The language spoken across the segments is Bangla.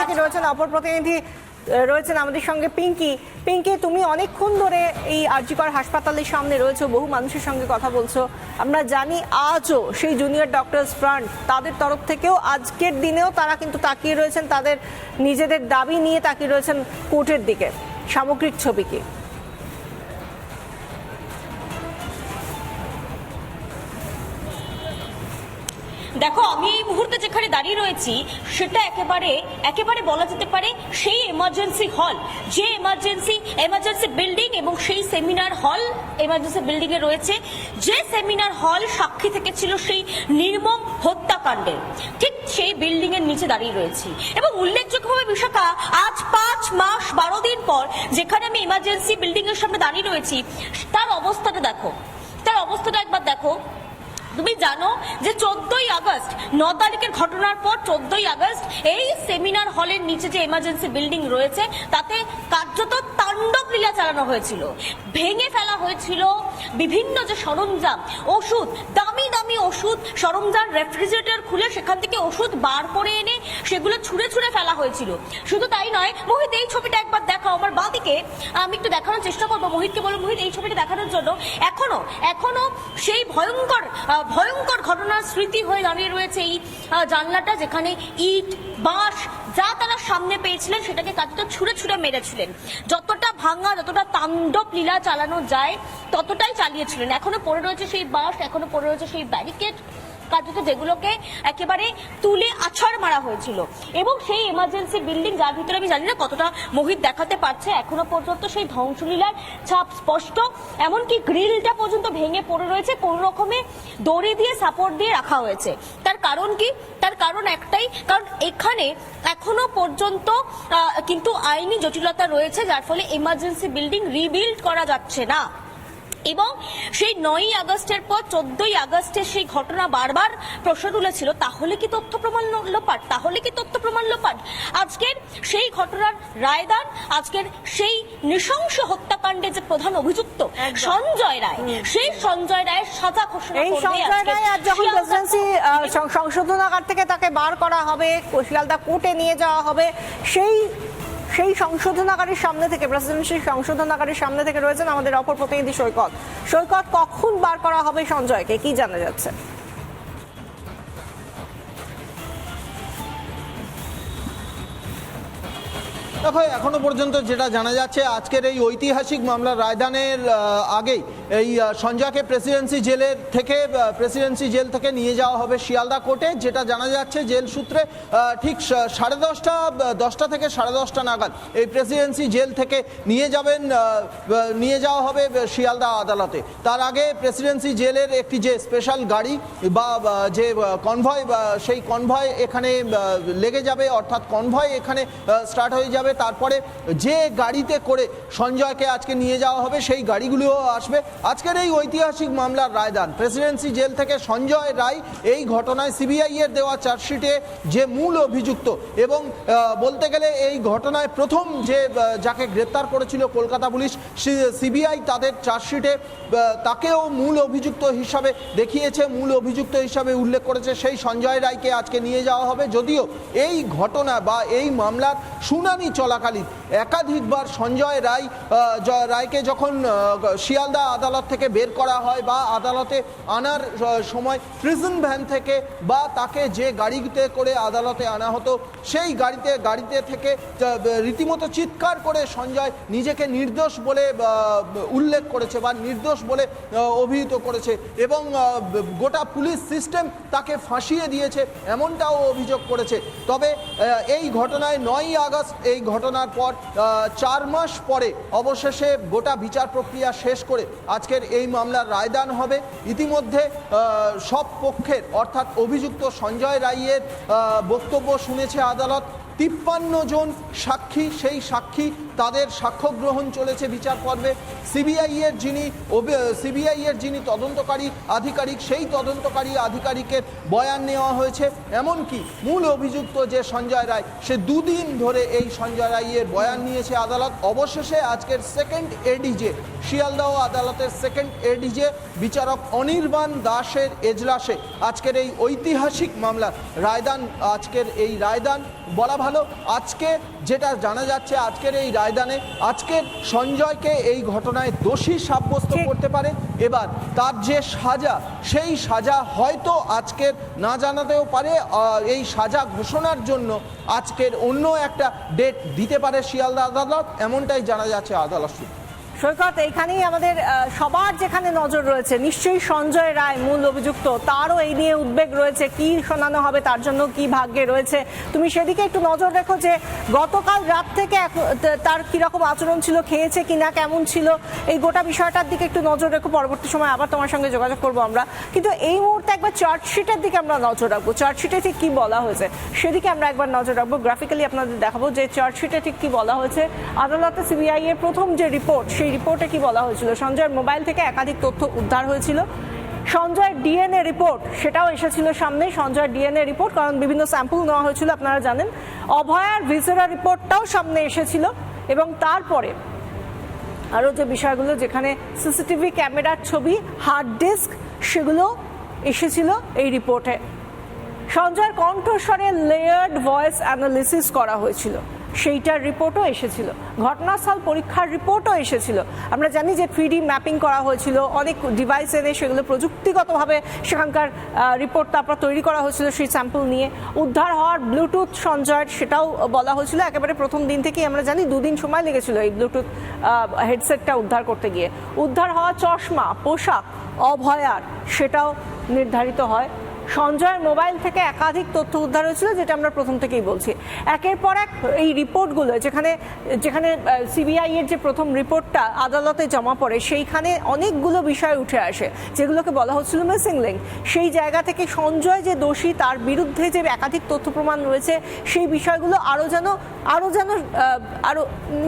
থেকে রয়েছেন অপর প্রতিনিধি রয়েছেন আমাদের সঙ্গে পিঙ্কি। পিঙ্কি, তুমি অনেকক্ষণ ধরে এই আরজিকর হাসপাতালের সামনে রয়েছো, বহু মানুষের সঙ্গে কথা বলছো। আমরা জানি আজও সেই জুনিয়র ডক্টরস ফ্রন্ট তাদের তরফ থেকেও আজকের দিনেও তারা কিন্তু তাকিয়ে রয়েছেন, তাদের নিজেদের দাবি নিয়ে তাকিয়ে রয়েছেন কোর্টের দিকে। সামগ্রিক ছবি কি? দেখো, আমি এই মুহূর্তে যেখানে দাঁড়িয়ে রয়েছি, সেটা একেবারে একেবারে বলা যেতে পারে সেই এমার্জেন্সি হল যে এমার্জেন্সি এমার্জেন্সি বিল্ডিং এবং সেই সেমিনার হল এমার্জেন্সি বিল্ডিং এ রয়েছে। যে সেমিনার হল সাক্ষী থেকে ছিল সেই নির্মম হত্যাকাণ্ডের ঠিক সেই বিল্ডিং এর নিচে দাঁড়িয়ে রয়েছি। এবং উল্লেখযোগ্যভাবে বিশাখা, আজ পাঁচ মাস বারো দিন পর যেখানে আমি এমার্জেন্সি বিল্ডিং এর সামনে দাঁড়িয়ে রয়েছি, তার অবস্থাটা দেখো। তার অবস্থাটা একবার দেখো। তুমি জানো যে চোদ্দই আগস্ট, ন তারিখের ঘটনার পর চোদ্দই আগস্ট এই সেমিনার হলের নিচে যে এমার্জেন্সি বিল্ডিং রয়েছে, তাতে কার্যত তাণ্ডব লীলা চালানো হয়েছিল। ভেঙে ফেলা হয়েছিল বিভিন্ন যে সরঞ্জাম, ওষুধ, দামি দামি ওষুধ সরঞ্জাম রেফ্রিজারেটর খুলে সেখান থেকে ওষুধ বার করে এনে সেগুলো ছুঁড়ে ছুঁড়ে ফেলা হয়েছিল। শুধু তাই নয়, মোহিত, এই ছবিটা একবার দেখাও। আমার বাদিকে, আমি একটু দেখানোর চেষ্টা করব মোহিতকে বলব মোহিত, এই ছবিটা দেখানোর জন্য এখনও এখনও সেই ভয়ঙ্কর ভয়ঙ্কর ঘটনার স্মৃতি হয়ে দাঁড়িয়ে রয়েছে এই জানলাটা যেখানে ইট, বাঁশ যা তারা সামনে পেয়েছিলেন সেটাকে কাজটা ছুঁড়ে ছুঁড়ে মেরেছিলেন। যতটা ভাঙা, যতটা তাণ্ডব লীলা চালানো যায় ততটাই চালিয়েছিলেন। এখনও পড়ে রয়েছে সেই বাঁশ, এখনও পড়ে রয়েছে সেই ব্যারিকেড কার্যত যেগুলোকে একেবারে তুলে আছাড় মারা হয়েছিল। এবং সেই এমার্জেন্সি বিল্ডিং যার ভিতরে আমি জানি না কতটা মোহিত দেখাতে পারছে, এখনও পর্যন্ত সেই ধ্বংসলীলার ছাপ স্পষ্ট। এমনকি গ্রিলটা পর্যন্ত ভেঙে পড়ে রয়েছে, কোন রকমে দড়ি দিয়ে, সাপোর্ট দিয়ে রাখা হয়েছে। তার কারণ কি? তার কারণ একটাই, কারণ এখানে এখনও পর্যন্ত কিন্তু আইনি জটিলতা রয়েছে, যার ফলে এমার্জেন্সি বিল্ডিং রিবিল্ড করা যাচ্ছে না। এবং সেই নয়ই আগস্টের পর চোদ্দই আগস্টের সেই ঘটনা বারবার প্রশ্ন তুলেছিল। তাহলে কি তথ্য প্রমাণ লোপাট? তাহলে কি তথ্য প্রমাণ লোপাট? আজকের সেই ঘটনার রায়দান আজকের সেই নৃশংস হত্যাকাণ্ডে যে প্রধান অভিযুক্ত সঞ্জয় রায় সেই সঞ্জয় রায়ের সাজা ঘোষণা এই সঞ্জয় রায় আর যখন প্রেসিডেন্সি সংশোধনাগার থেকে তাকে বার করা হবে শিয়ালদা কোর্টে নিয়ে যাওয়া হবে সেই সেই সংশোধনাগারের সামনে থেকে প্রেসিডেন্সি সংশোধনাগারের সামনে থেকে রয়েছেন আমাদের অপর প্রতিনিধি সৈকত। সৈকত কখন বার করা হবে সঞ্জয়কে কি জানা যাচ্ছে? দেখো, এখনও পর্যন্ত যেটা জানা যাচ্ছে, আজকের এই ঐতিহাসিক মামলার রায়দানের আগেই এই সঞ্জয়কে প্রেসিডেন্সি জেলের থেকে প্রেসিডেন্সি জেল থেকে নিয়ে যাওয়া হবে শিয়ালদা কোর্টে। যেটা জানা যাচ্ছে, জেল সূত্রে ঠিক সাড়ে দশটা দশটা থেকে সাড়ে দশটা নাগাদ এই প্রেসিডেন্সি জেল থেকে নিয়ে যাবেন নিয়ে যাওয়া হবে শিয়ালদা আদালতে। তার আগে প্রেসিডেন্সি জেলের একটি যে স্পেশাল গাড়ি বা যে কনভয় সেই কনভয় এখানে লেগে যাবে, অর্থাৎ কনভয় এখানে স্টার্ট হয়ে যাবে। তারপরে যে গাড়িতে করে সঞ্জয়কে আজকে নিয়ে যাওয়া হবে, সেই গাড়িগুলিও আসবে। আজকের এই ঐতিহাসিক মামলার রায়দান, প্রেসিডেন্সি জেল থেকে সঞ্জয় রায় এই ঘটনায় সিবিআই এর দেওয়া চার্জশিটে যে মূল অভিযুক্ত এবং বলতে গেলে এই ঘটনায় প্রথম যে যাকে গ্রেপ্তার করেছিল কলকাতা পুলিশ সিবিআই তাদের চার্জশিটে তাকেও মূল অভিযুক্ত হিসাবে দেখিয়েছে, মূল অভিযুক্ত হিসাবে উল্লেখ করেছে, সেই সঞ্জয় রায়কে আজকে নিয়ে যাওয়া হবে। যদিও এই ঘটনা বা এই মামলার শুনানি চলাকালীন একাধিকবার সঞ্জয় রায় রায়কে যখন শিয়ালদা আদালত থেকে বের করা হয় বা আদালতে আনার সময় প্রিজন ভ্যান থেকে বা তাকে যে গাড়িতে করে আদালতে আনা হতো, সেই গাড়িতে গাড়িতে থেকে রীতিমতো চিৎকার করে সঞ্জয় নিজেকে নির্দোষ বলে উল্লেখ করেছে বা নির্দোষ বলে অভিহিত করেছে এবং গোটা পুলিশ সিস্টেম তাকে ফাঁসিয়ে দিয়েছে, এমনটাও অভিযোগ করেছে। তবে এই ঘটনায় নয়ই আগস্ট, এই ঘটনার পর চার মাস পরে অবশেষে গোটা বিচার প্রক্রিয়া শেষ করে আজকের এই মামলার রায়দান হবে। ইতিমধ্যে সব পক্ষের, অর্থাৎ অভিযুক্ত সঞ্জয় রায়ের বক্তব্য শুনেছে আদালত। তিপ্পান্ন জন সাক্ষী, সেই সাক্ষী তাদের সাক্ষ্য গ্রহণ চলেছে বিচার পর্বে। সিবিআই এর যিনি সিবিআই এর যিনি তদন্তকারী আধিকারিক, সেই তদন্তকারী আধিকারিকের বয়ান নেওয়া হয়েছে। এমনকি মূল অভিযুক্ত যে সঞ্জয় রায়, সে দুদিন ধরে এই সঞ্জয় রায়ের বয়ান নিয়েছে আদালত। অবশেষে আজকের সেকেন্ড এডিজে শিয়ালদাহ আদালতের সেকেন্ড এডিজে বিচারক অনির্বাণ দাসের এজলাসে আজকের এই ঐতিহাসিক মামলার রায়দান, আজকের এই রায়দান বলা ভালো। আজকে যেটা জানা যাচ্ছে, আজকের এই রায়দানে আজকের সঞ্জয়কে এই ঘটনায় দোষী সাব্যস্ত। করতে পারে এবার তার যে সাজা সেই সাজা হয়তো আজকের না জানাতেও পারে এই সাজা ঘোষণার জন্য আজকের অন্য একটা ডেট দিতে পারে শিয়ালদা আদালত এমনটাই জানা যাচ্ছে আদালত সূত্রে। সৈকত, এইখানেই আমাদের সবার যেখানে নজর রয়েছে, নিশ্চয়ই সঞ্জয় রায় মূল অভিযুক্ত, তারও এই নিয়ে উদ্বেগ রয়েছে, কি শোনানো হবে, তার জন্য কি ভাগ্যে রয়েছে। তুমি সেদিকে একটু নজর রেখো যে, গতকাল রাত থেকে তার কীরকম আচরণ ছিল, খেয়েছে কিনা, কেমন ছিল, এই গোটা বিষয়টার দিকে একটু নজর রেখো, পরবর্তী সময় আবার তোমার সঙ্গে যোগাযোগ করব আমরা। কিন্তু এই মুহূর্তে একবার চার্জশিটের দিকে আমরা নজর রাখব, চার্জশিটে ঠিক কি বলা হয়েছে, সেদিকে আমরা একবার নজর রাখব। গ্রাফিক্যালি আপনাদের দেখাবো যে, চার্জশিটে ঠিক কি বলা হয়েছে। আদালতে সিবিআই এর প্রথম যে রিপোর্ট সেই রিপোর্টে কি বলা হয়েছিল? সঞ্জয়ের মোবাইল থেকে একাধিক তথ্য উদ্ধার হয়েছিল। সঞ্জয়ের ডিএনএ রিপোর্ট, সেটাও এসেছিল সামনে। সঞ্জয়ের ডিএনএ রিপোর্ট, কারণ বিভিন্ন স্যাম্পল নেওয়া হয়েছিল, আপনারা জানেন। অভয়ার ভিসেরা রিপোর্টটাও সামনে এসেছিল এবং তারপরে আরও যে বিষয়গুলো, যেখানে সিসিটিভি ক্যামেরার ছবি, হার্ড ডিস্ক, সেগুলো এসেছিল এই রিপোর্টে। সঞ্জয়ের কণ্ঠস্বরে লেয়ার্ড ভয়েস অ্যানালিসিস করা হয়েছিল। সেইটার রিপোর্টও এসেছিল। ঘটনাস্থল পরীক্ষার রিপোর্টও এসেছিল। আমরা জানি যে থ্রি ম্যাপিং করা হয়েছিল, অনেক ডিভাইস এনে সেগুলো প্রযুক্তিগতভাবে সেখানকার রিপোর্ট তারপর তৈরি করা হয়েছিল সেই স্যাম্পল নিয়ে। উদ্ধার হওয়ার ব্লুটুথ সঞ্জয়ের সেটাও বলা হয়েছিল। একেবারে প্রথম দিন থেকেই আমরা জানি দুদিন সময় লেগেছিল এই ব্লুটুথ হেডসেটটা উদ্ধার করতে গিয়ে। উদ্ধার হওয়া চশমা, পোশাক, অভয়ার সেটাও নির্ধারিত হয়। সঞ্জয়ের মোবাইল থেকে একাধিক তথ্য উদ্ধার হয়েছিল, যেটা আমরা প্রথম থেকেই বলছি। একের পর এক এই রিপোর্টগুলো, যেখানে যেখানে সিবিআই এর যে প্রথম রিপোর্টটা আদালতে জমা পড়ে, সেইখানে অনেকগুলো বিষয় উঠে আসে, যেগুলোকে বলা হচ্ছিল মিসিং লিঙ্ক সেই জায়গা থেকে সঞ্জয় যে দোষী, তার বিরুদ্ধে যে একাধিক তথ্য প্রমাণ রয়েছে, সেই বিষয়গুলো আরও যেন আরও যেন আরও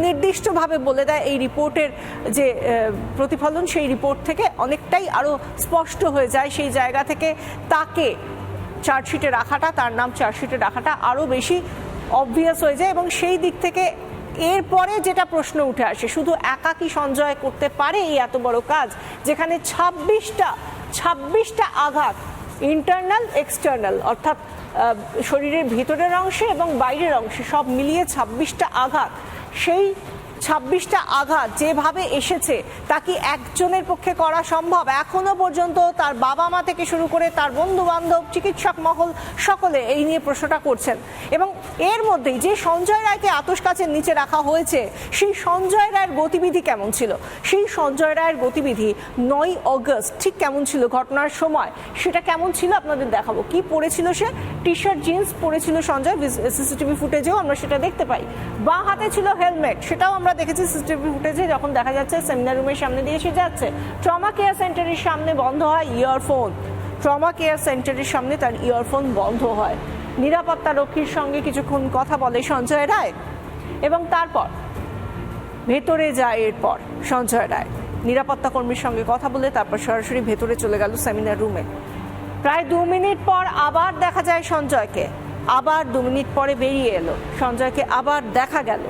নির্দিষ্টভাবে বলে দেয় এই রিপোর্টের যে প্রতিফলন, সেই রিপোর্ট থেকে অনেকটাই আরও স্পষ্ট হয়ে যায়। সেই জায়গা থেকে তাকে চার্জশিটে রাখাটা, তার নাম চার্জশিটে রাখাটা আরও বেশি অবভিয়াস হয়ে যায় এবং সেই দিক থেকে এরপরে যেটা প্রশ্ন উঠে আসে, শুধু একা কি সঞ্জয় করতে পারে এই এত বড় কাজ? যেখানে ছাব্বিশটা ছাব্বিশটা আঘাত ইন্টারনাল এক্সটার্নাল অর্থাৎ শরীরের ভিতরের অংশে এবং বাইরের অংশে সব মিলিয়ে ছাব্বিশটা আঘাত, সেই ছাব্বিশটা আঘাত যেভাবে এসেছে, তা কি একজনের পক্ষে করা সম্ভব? এখনও পর্যন্ত তার বাবা মা থেকে শুরু করে তার বন্ধু বান্ধব চিকিৎসক মহল, সকলে এই নিয়ে প্রশ্নটা করছেন। এবং এর মধ্যেই যে সঞ্জয় রায়কে আতস কাছের নিচে রাখা হয়েছে, সেই সঞ্জয় রায়ের গতিবিধি কেমন ছিল? সেই সঞ্জয় রায়ের গতিবিধি নয় অগস্ট, ঠিক কেমন ছিল ঘটনার সময়? সেটা কেমন ছিল আপনাদের দেখাবো। কি পরেছিল সে? টি শার্ট জিন্স পরেছিল সঞ্জয় সিসিটিভি ফুটেজেও আমরা সেটা দেখতে পাই। বাঁ হাতে ছিল হেলমেট, সেটাও আমরা দেখেছি সিসিটিভি ফুটেজে যখন দেখা যাচ্ছে সেমিনার রুমের সামনে দিয়ে এসে যাচ্ছে। ট্রমা কেয়ার সেন্টারের সামনে বন্ধ হয় ইয়ারফোন। ট্রমা কেয়ার সেন্টারের সামনে তার ইয়ারফোন বন্ধ হয়। নিরাপত্তা রক্ষীর সঙ্গে কিছুক্ষণ কথা বলে সঞ্জয় রায়। এবং তারপর ভেতরে যায় এরপর সঞ্জয় রায়। নিরাপত্তা কর্মীর সঙ্গে কথা বলে তারপর সরাসরি ভেতরে চলে গেল সেমিনার রুমে। প্রায় দু মিনিট পর আবার দেখা যায় সঞ্জয়কে। আবার দু মিনিট পরে বেরিয়ে এলো। সঞ্জয়কে আবার দেখা গেল।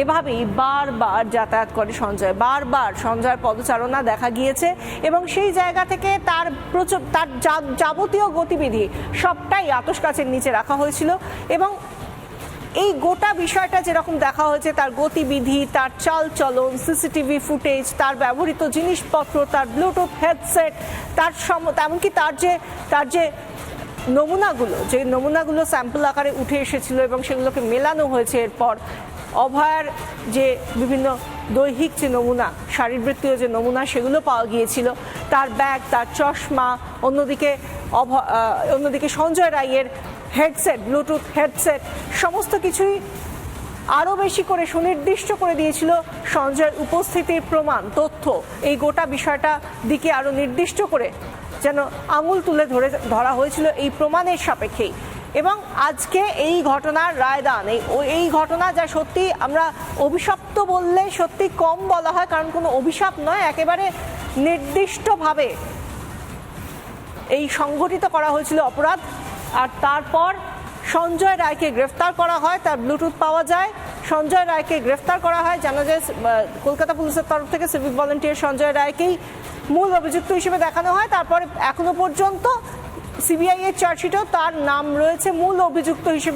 এভাবেই বারবার যাতায়াত করে সঞ্জয়। বারবার সঞ্জয়ের পদচারণা দেখা গিয়েছে এবং সেই জায়গা থেকে তার প্রচুর তার যাবতীয় গতিবিধি সবটাই আতস কাছের নিচে রাখা হয়েছিল এবং এই গোটা বিষয়টা যেরকম দেখা হয়েছে, তার গতিবিধি, তার চাল চলন সিসিটিভি ফুটেজ, তার ব্যবহৃত জিনিসপত্র, তার ব্লুটুথ হেডসেট তার সম এমনকি তার যে তার যে নমুনাগুলো যে নমুনাগুলো স্যাম্পল আকারে উঠে এসেছিল এবং সেগুলোকে মেলানো হয়েছে এরপর অভয়ার যে বিভিন্ন দৈহিক যে নমুনা, শারীরবৃত্তীয় যে নমুনা, সেগুলো পাওয়া গিয়েছিল। তার ব্যাগ, তার চশমা, অন্যদিকে অভ অন্যদিকে সঞ্জয় রায়ের হেডসেট ব্লুটুথ হেডসেট সমস্ত কিছুই আরও বেশি করে সুনির্দিষ্ট করে দিয়েছিল সঞ্জয়ের উপস্থিতির প্রমাণ, তথ্য। এই গোটা বিষয়টা দিকে আরও নির্দিষ্ট করে যেন আঙুল তুলে ধরে, ধরা হয়েছিল এই প্রমাণের সাপেক্ষেই। এবং আজকে এই ঘটনার রায়দান, এই এই ঘটনা যা সত্যি আমরা অভিশপ্ত বললে সত্যি কম বলা হয়, কারণ কোনো অভিশাপ নয়, একেবারে নির্দিষ্টভাবে এই সংগঠিত করা হয়েছিল অপরাধ। আর তারপর সঞ্জয় রায়কে গ্রেফতার করা হয়, তার ব্লুটুথ পাওয়া যায়। সঞ্জয় রায়কে গ্রেফতার করা হয়, জানা যায় কলকাতা পুলিশের তরফ থেকে সিভিক ভলেন্টিয়ার সঞ্জয় রায়কেই মূল অভিযুক্ত হিসেবে দেখানো হয়। তারপরে এখনও পর্যন্ত সিবিআই এর চার্জশিটেও তার নাম রয়েছে মূল অভিযুক্ত হিসেবে।